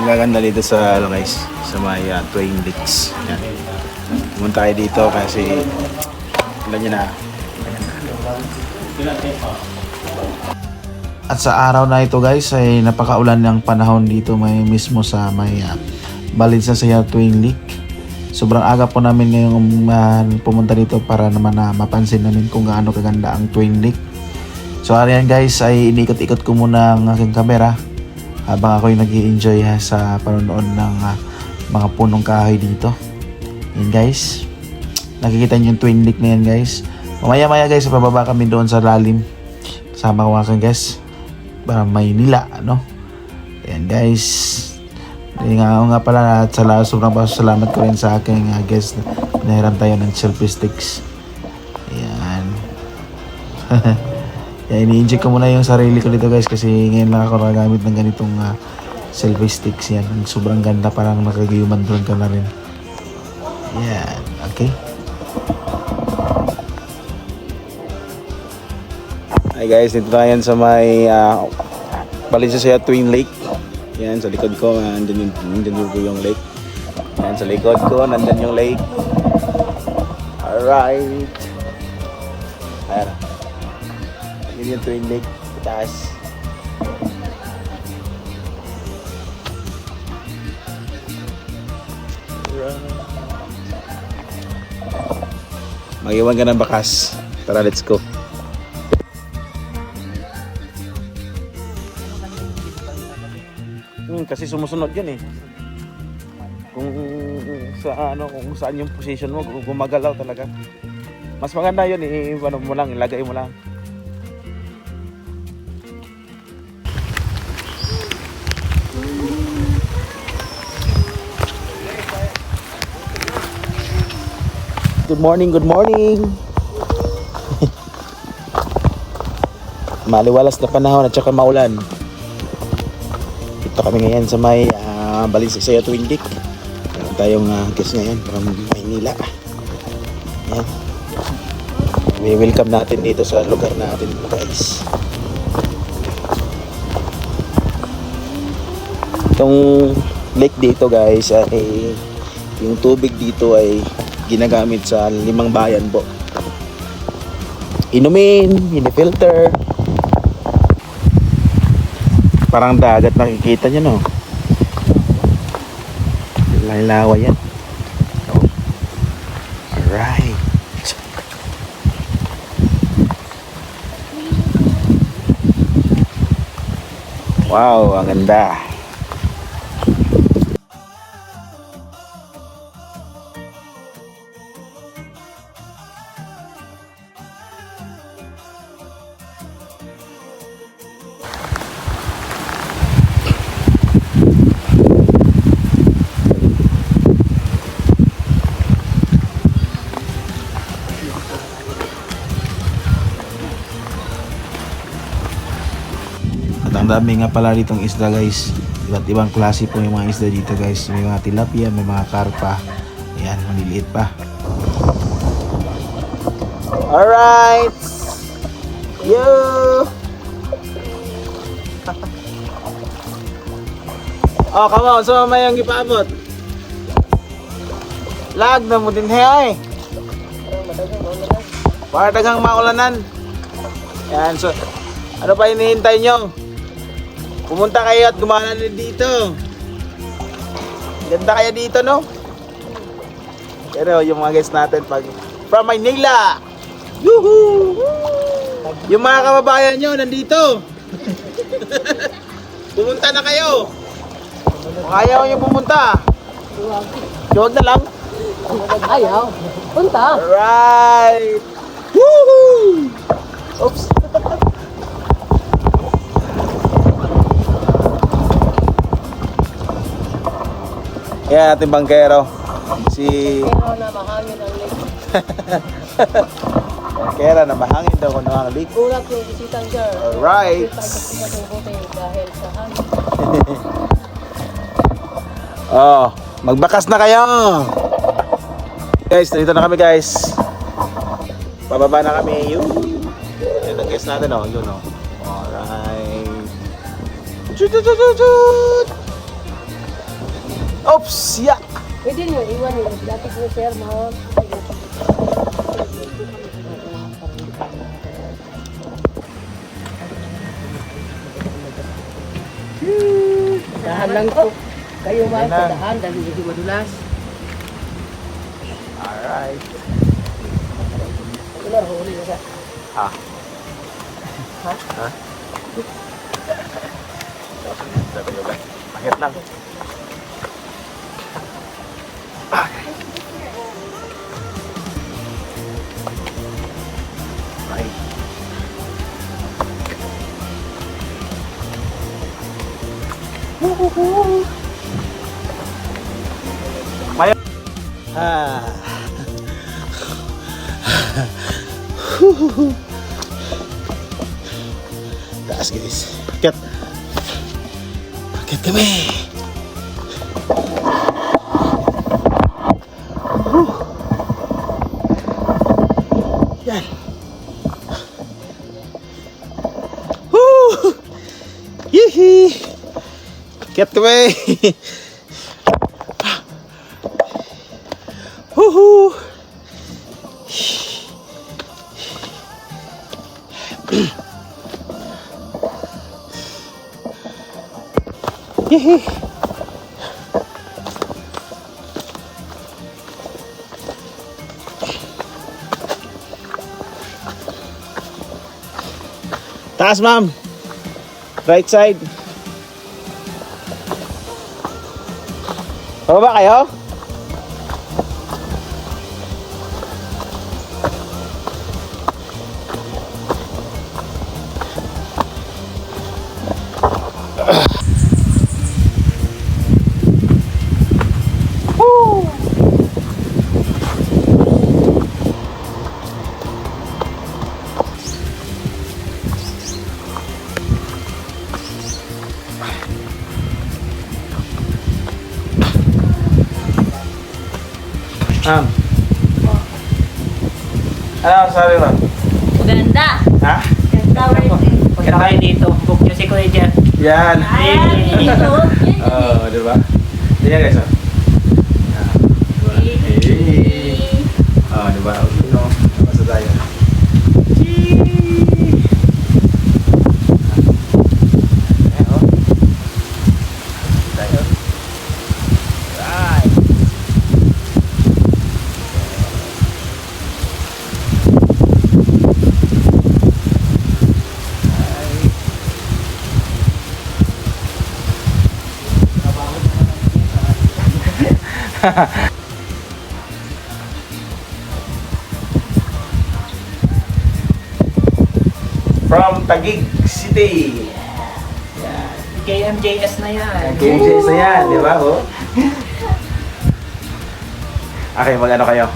Ang gaganda dito sa ano guys, sa may uh, Twain Lakes. Yan. Tayo dito kasi alam niyo na. At sa araw na ito guys ay napakaulan ng panahon dito may mismo sa may uh, Balinsa sa Twin Lake. Sobrang aga po namin ngayong uh, pumunta dito para naman na mapansin namin kung gaano kaganda ang Twin Lake. So ariyan guys ay inikot-ikot ko muna ang aking kamera habang ako'y nag enjoy sa panonood ng ah, mga punong kahoy dito. Yan guys. Nakikita niyo yung Twin Lake na yan guys. Mamaya maya guys, pababa kami doon sa lalim. Sama ko aking guys. Para Maynila, ano? Ayan guys. Yan nga, nga pala at sala, sobrang pasalamat ko rin sa aking uh, guest na nahiram tayo ng selfie sticks. Ayan. Yan, ini-inject ko muna yung sarili ko dito guys kasi ngayon lang ako nagagamit ng ganitong uh, selfie sticks yan. Ang Sobrang ganda parang nakag-human drone ka na rin. Yan, okay. Hi guys, dito tayo sa may uh, Balinsasaya Twin Lake. Yan, sa likod ko, uh, nandun, yung, nandun yung, yung lake. Yan, sa likod ko, nandun yung lake. Alright. Yun yung Twin Lake. Taas. Mag-iwan ka ng bakas. Tara, let's go. Hmm, kasi sumusunod yun eh. Kung sa ano, kung saan yung position mo, gumagalaw talaga. Mas maganda yun, i ano mo lang, ilagay mo lang. Good morning, good morning. Maliwalas na panahon at saka maulan. Dito kami ngayon sa may uh, Balinsasaya Twin Lake. Meron tayong uh, guest ngayon from Maynila. Yan. We welcome natin dito sa lugar natin guys. Itong lake dito guys ay yung tubig dito ay ginagamit sa limang bayan po. Inumin, ini-filter. Parang dagat nakikita nyo no. Lalawa yan. Oh. Alright. Wow, ang ganda. Ang dami nga pala ditong isda guys. Iba't ibang klase po yung mga isda dito guys. May mga tilapia, may mga karpa. Ayan, maliliit pa. Alright! Yo! oh, come on. So, may ang ipaabot. Lag na mo din hey. Para daghang maulanan. Yan, so, ano pa hinihintay nyo? Pumunta kayo at gumana na dito. Ganda kaya dito, no? Pero yung mga guys natin pag from Maynila. Yuhu! Yung mga kababayan nyo nandito. pumunta na kayo. Kung ayaw nyo pumunta, huwag na lang. Ayaw. Punta. Alright! Woohoo! Oops! Yan ating bangkero. Si Pero na mahangin ang lake. Kera na mahangin daw kung ang leak. Gulat yung bisitang sir. Alright. Dahil sa hangin. Oh, magbakas na kayo. Guys, dito na kami guys. Pababa na kami. Yun. Yan ang guys natin oh. Yun oh. Chut, chut, chut, chut, chut. Oops, yak. Pwede nyo, iwan nyo. Lapit nyo, sir, ma'am. Dahan lang po. Kayo ma'am, Dahan dahil hindi madulas. Alright. Na, huli na siya. Ha? Ha? Ha? Bakit lang. Taas guys. Akit. Akit kami. Whew. Yan. Whew. Yihi. Akit kami. Yehey. Taas, ma'am. Right side. Baba kayo? Ma'am. Ano ang sabi mo? Maganda. Ha? Ganda ulit. Punta kayo dito. Book nyo si Kuya Jeff. Yan. Ayan, dito. Yan, Oo, di ba? Ganyan guys, oh. From Taguig City. KMJS na yan. KMJS na yan, di ba? Oh? Okay, mag-ano kayo?